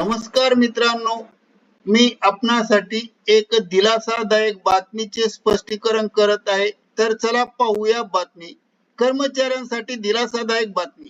नमस्कार मित्रांनो मी आपणासाठी एक दिलासादायक बातमीचे स्पष्टीकरण करत आहे. तर चला पाहूया बातमी. कर्मचाऱ्यांसाठी दिलासादायक बातमी.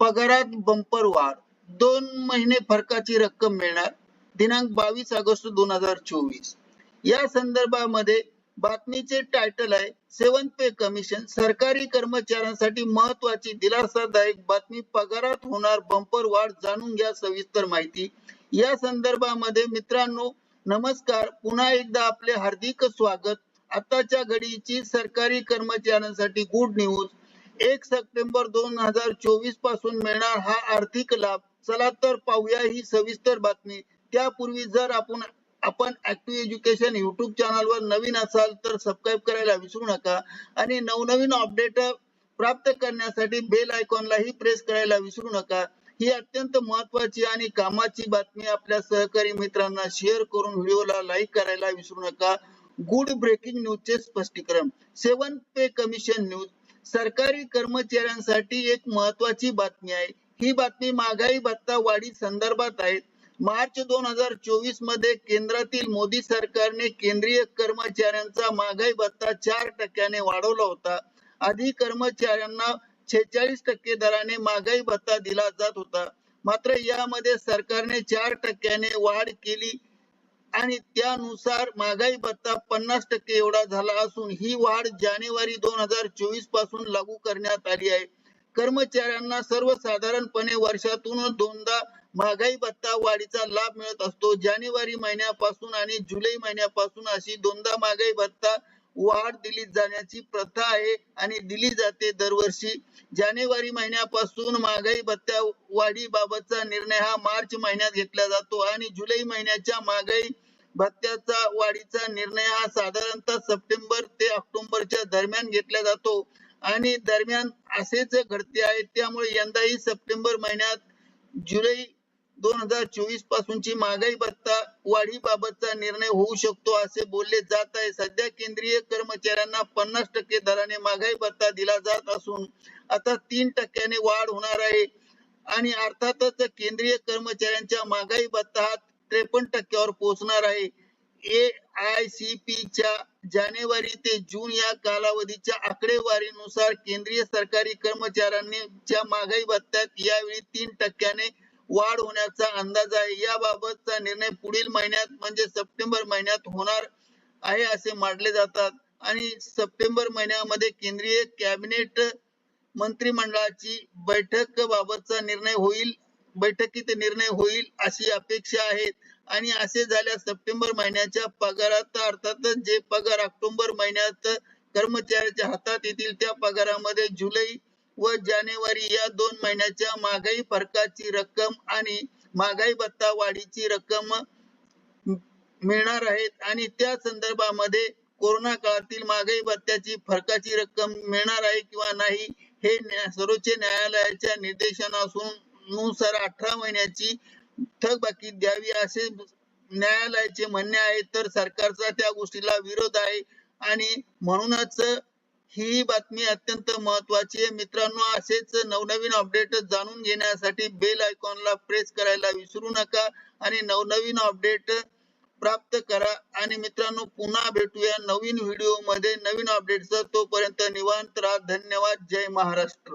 पगारात बंपर वाढ. दोन महिने फरकाची रक्कम मिळणार. दिनांक बावीस ऑगस्ट दोन हजार चोवीस. या संदर्भामध्ये बातमीचे टायटल आहे सेवन पे कमिशन सरकारी कर्मचाऱ्यांसाठी महत्वाची दिलासादायक बातमी. पगारात होणार बंपर वाढ जाणून घ्या सविस्तर माहिती. या संदर्भामध्ये मित्रांनो नमस्कार. पुन्हा एकदा आपले हार्दिक स्वागत. आताच्या घडीची सरकारी कर्मचाऱ्यांसाठी गुड न्यूज एक सप्टेंबर दोन हजार चोवीसपासून मिळणार हा आर्थिक लाभ. चला तर पाहूया ही सविस्तर बातमी. त्यापूर्वी जर आपण आपण ऍक्टिव्ह एज्युकेशन युट्यूब चॅनलवर नवीन असाल तर सबस्क्राईब करायला विसरू नका आणि नवनवीन अपडेट प्राप्त करण्यासाठी बेल आयकॉनलाही प्रेस करायला विसरू नका. ही अत्यंत महत्वाची आणि कामाची बातमी आपल्या सहकारी मित्रांना शेअर करून व्हिडिओला लाईक करायला विसरू नका. गुड ब्रेकिंग न्यूजचे स्पष्टीकरण. सेवन पे कमिशन न्यूज सरकारी कर्मचाऱ्यांसाठी एक महत्वाची बातमी आहे. ही बातमी महागाई भत्ता वाढी संदर्भात आहे. मार्च दोन हजार चोवीसमध्ये केंद्रातील मोदी सरकारने केंद्रीय कर्मचाऱ्यांचा महागाई भत्ता चार टक्क्याने वाढवला होता. आधी कर्मचाऱ्यांना छेचाळीस टक्के दराने महागाई भत्ता दिला जात होता. मात्र यामध्ये सरकारने चार टक्क्याने वाढ केली आणि त्यानुसार महागाई भत्ता पन्नास टक्के एवढा झाला असून ही वाढ जानेवारी दोन हजार चोवीसपासून लागू करण्यात आली आहे. कर्मचाऱ्यांना सर्वसाधारणपणे वर्षातून दोनदा महागाई भत्ता वाढीचा लाभ मिळत असतो. जानेवारी महिन्यापासून आणि जुलै महिन्यापासून अशी दोनदा महागाई भत्ता वाढ दिली जाण्याची प्रथा आहे आणि दिली जाते दरवर्षी. जानेवारी महिन्यापासून महागाई भत्त्या वाढीबाबतचा निर्णय हा मार्च महिन्यात घेतला जातो आणि जुलै महिन्याच्या महागाई भत्त्याचा वाढीचा निर्णय हा साधारणतः सप्टेंबर ते ऑक्टोबरच्या दरम्यान घेतला जातो. आणि दरम्यान असेच घडते आहे त्यामुळे यंदाही सप्टेंबर महिन्यात जुलै दोन हजार चोवीस पासूनची महागाई भत्ता वाढीबाबतचा निर्णय होऊ शकतो असे बोलले जात आहे. सध्या केंद्रीय कर्मचाऱ्यांना पन्नास टक्के दराने महागाई भत्ता दिला जात असून आता तीन टक्क्याने वाढ होणार आहे. आणि अर्थातच केंद्रीय कर्मचाऱ्यांच्या महागाई भत्ता हा त्रेपन्न टक्क्यावर पोहोचणार आहे. ए आय सी पी च्या जानेवारी ते जून या कालावधीच्या आकडेवारीनुसार केंद्रीय सरकारी कर्मचाऱ्यांच्या महागाई भत्त्यात यावेळी तीन टक्क्याने वाढ होण्याचा अंदाज आहे. याबाबतचा निर्णय पुढील महिन्यात म्हणजे सप्टेंबर महिन्यात होणार आहे असे मानले जातात. आणि सप्टेंबर महिन्यामध्ये केंद्रीय कॅबिनेट मंत्रिमंडळाची बैठक बाबतचा निर्णय होईल बैठकीत निर्णय होईल अशी अपेक्षा आहे आणि असे झाल्यास सप्टेंबर महिन्याच्या पगारात अर्थातच जे पगार ऑक्टोबर महिन्यात कर्मचाऱ्याच्या हातात येतील त्या पगारामध्ये जुलै व जानेवारी या दोन महिन्याच्या महागाई फरकाची रक्कम आणि महागाई भत्ता वाढीची रक्कम मिळणार आहेत. आणि त्या संदर्भामध्ये कोरोना काळातील महागाई भत्त्याची फरकाची रक्कम मिळणार आहे किंवा नाही हे सर्वोच्च न्यायालयाच्या नुसार अठरा महिन्याची थकबाकी द्यावी असे न्यायालयाचे म्हणणे आहे. तर सरकारचा त्या गोष्टीला विरोध आहे. आणि म्हणूनच ही बातमी अत्यंत महत्वाची आहे. मित्रांनो असेच नवनवीन अपडेट जाणून घेण्यासाठी बेल आयकॉनला प्रेस करायला विसरू नका आणि नवनवीन अपडेट प्राप्त करा. आणि मित्रांनो पुन्हा भेटूया नवीन व्हिडिओमध्ये. नवीन अपडेटचा तोपर्यंत निवांत राहा. धन्यवाद. जय महाराष्ट्र.